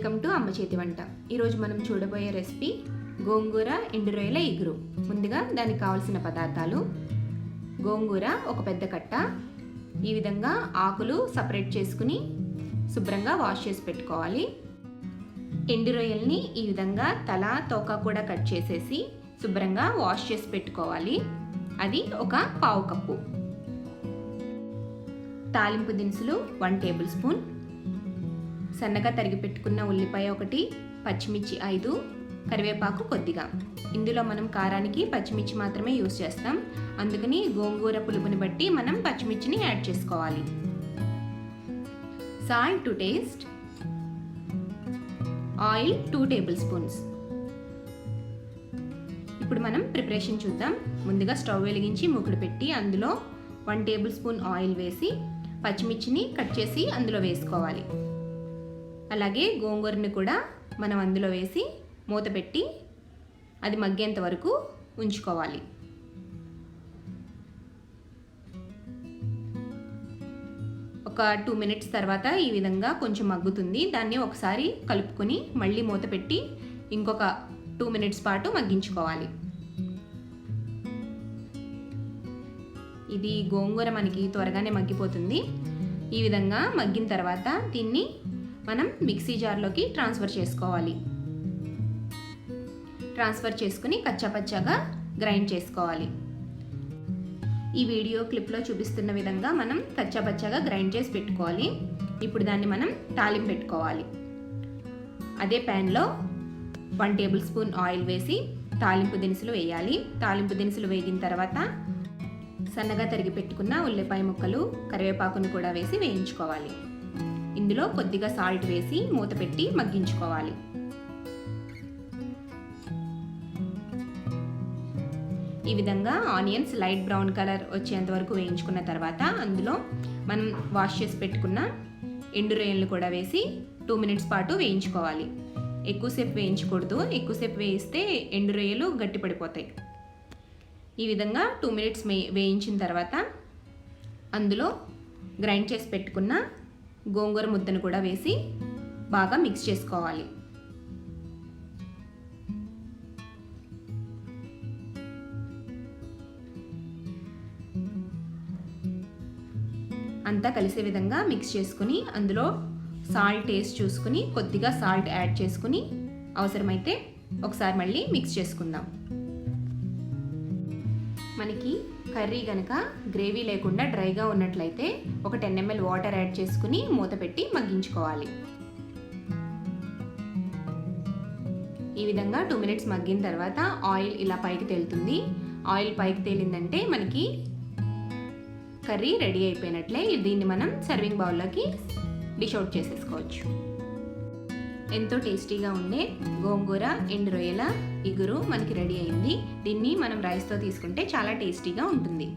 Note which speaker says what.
Speaker 1: Welcome to అమ్మ చేతి వంట. ఈరోజు మనం చూడబోయే రెసిపీ గోంగూర ఎండు రొయ్యల ఇగురు. ముందుగా దానికి కావాల్సిన పదార్థాలు. గోంగూర ఒక పెద్ద కట్ట. ఈ విధంగా ఆకులు సపరేట్ చేసుకుని శుభ్రంగా వాష్ చేసి పెట్టుకోవాలి. ఎండు రొయ్యల్ని ఈ విధంగా తల తోక కూడా కట్ చేసేసి శుభ్రంగా వాష్ చేసి పెట్టుకోవాలి. అది ఒక పావు కప్పు. తాలింపు దినుసులు వన్ టేబుల్ స్పూన్. సన్నగా తరిగి పెట్టుకున్న ఉల్లిపాయ ఒకటి పచ్చిమిర్చి ఐదు కరివేపాకు కొద్దిగా. ఇందులో మనం కారానికి పచ్చిమిర్చి మాత్రమే యూస్ చేస్తాం. అందుకని గోంగూర పులుపుని బట్టి మనం పచ్చిమిర్చిని యాడ్ చేసుకోవాలి. Salt to taste. Oil two tablespoons. ఇప్పుడు మనం ప్రిపరేషన్ చూద్దాం. ముందుగా స్టవ్ వెలిగించి మూకుడు పెట్టి అందులో వన్ టేబుల్ స్పూన్ ఆయిల్ వేసి పచ్చిమిర్చిని కట్ చేసి అందులో వేసుకోవాలి. అలాగే గోంగూరని కూడా మనం అందులో వేసి మూత పెట్టి అది మగ్గేంత వరకు ఉంచుకోవాలి. ఒక టూ మినిట్స్ తర్వాత ఈ విధంగా కొంచెం మగ్గుతుంది. దాన్ని ఒకసారి కలుపుకొని మళ్ళీ మూత పెట్టి ఇంకొక టూ మినిట్స్ పాటు మగ్గించుకోవాలి. ఇది గోంగూర మనకి త్వరగానే మగ్గిపోతుంది. ఈ విధంగా మగ్గిన తర్వాత దీన్ని మనం మిక్సీ జార్లోకి ట్రాన్స్ఫర్ చేసుకోవాలి. ట్రాన్స్ఫర్ చేసుకుని కచ్చాపచ్చాగా గ్రైండ్ చేసుకోవాలి. ఈ వీడియో క్లిప్లో చూపిస్తున్న విధంగా మనం కచ్చాపచ్చాగా గ్రైండ్ చేసి పెట్టుకోవాలి. ఇప్పుడు దాన్ని మనం తాలింపు పెట్టుకోవాలి. అదే ప్యాన్లో వన్ టేబుల్ స్పూన్ ఆయిల్ వేసి తాలింపు దినుసులు వేయాలి. తాలింపు దినుసులు వేగిన తర్వాత సన్నగా తరిగి పెట్టుకున్న ఉల్లిపాయ ముక్కలు కరివేపాకును కూడా వేసి వేయించుకోవాలి. ఇందులో కొద్దిగా సాల్ట్ వేసి మూత పెట్టి మగ్గించుకోవాలి. ఈ విధంగా ఆనియన్స్ లైట్ బ్రౌన్ కలర్ వచ్చేంత వరకు వేయించుకున్న తర్వాత అందులో మనం వాష్ చేసి పెట్టుకున్న ఎండు రొయ్యలు కూడా వేసి టూ మినిట్స్ పాటు వేయించుకోవాలి. ఎక్కువసేపు వేయించకూడదు. ఎక్కువసేపు వేయిస్తే ఎండు రొయ్యలు గట్టిపడిపోతాయి. ఈ విధంగా టూ మినిట్స్ వేయించిన తర్వాత అందులో గ్రైండ్ చేసి పెట్టుకున్న గోంగూర ముద్దను కూడా వేసి బాగా మిక్స్ చేసుకోవాలి. అంతా కలిసే విధంగా మిక్స్ చేసుకుని అందులో సాల్ట్ టేస్ట్ చూసుకుని కొద్దిగా సాల్ట్ యాడ్ చేసుకుని అవసరమైతే ఒకసారి మళ్ళీ మిక్స్ చేసుకుందాం. మనకి కర్రీ కనుక గ్రేవీ లేకుండా డ్రైగా ఉన్నట్లయితే ఒక టెన్ ఎంఎల్ వాటర్ యాడ్ చేసుకుని మూత పెట్టి మగ్గించుకోవాలి. ఈ విధంగా టూ మినిట్స్ మగ్గిన తర్వాత ఆయిల్ ఇలా పైకి తేలుతుంది. ఆయిల్ పైకి తేలిందంటే మనకి కర్రీ రెడీ అయిపోయినట్లే. దీన్ని మనం సర్వింగ్ బౌల్లోకి డిష్ అవుట్ చేసేసుకోవచ్చు. ఎంతో టేస్టీగా ఉండే గోంగూర ఎండు రొయ్యల ఇగురు మనకి రెడీ అయింది. దీన్ని మనం రైస్తో తీసుకుంటే చాలా టేస్టీగా ఉంటుంది.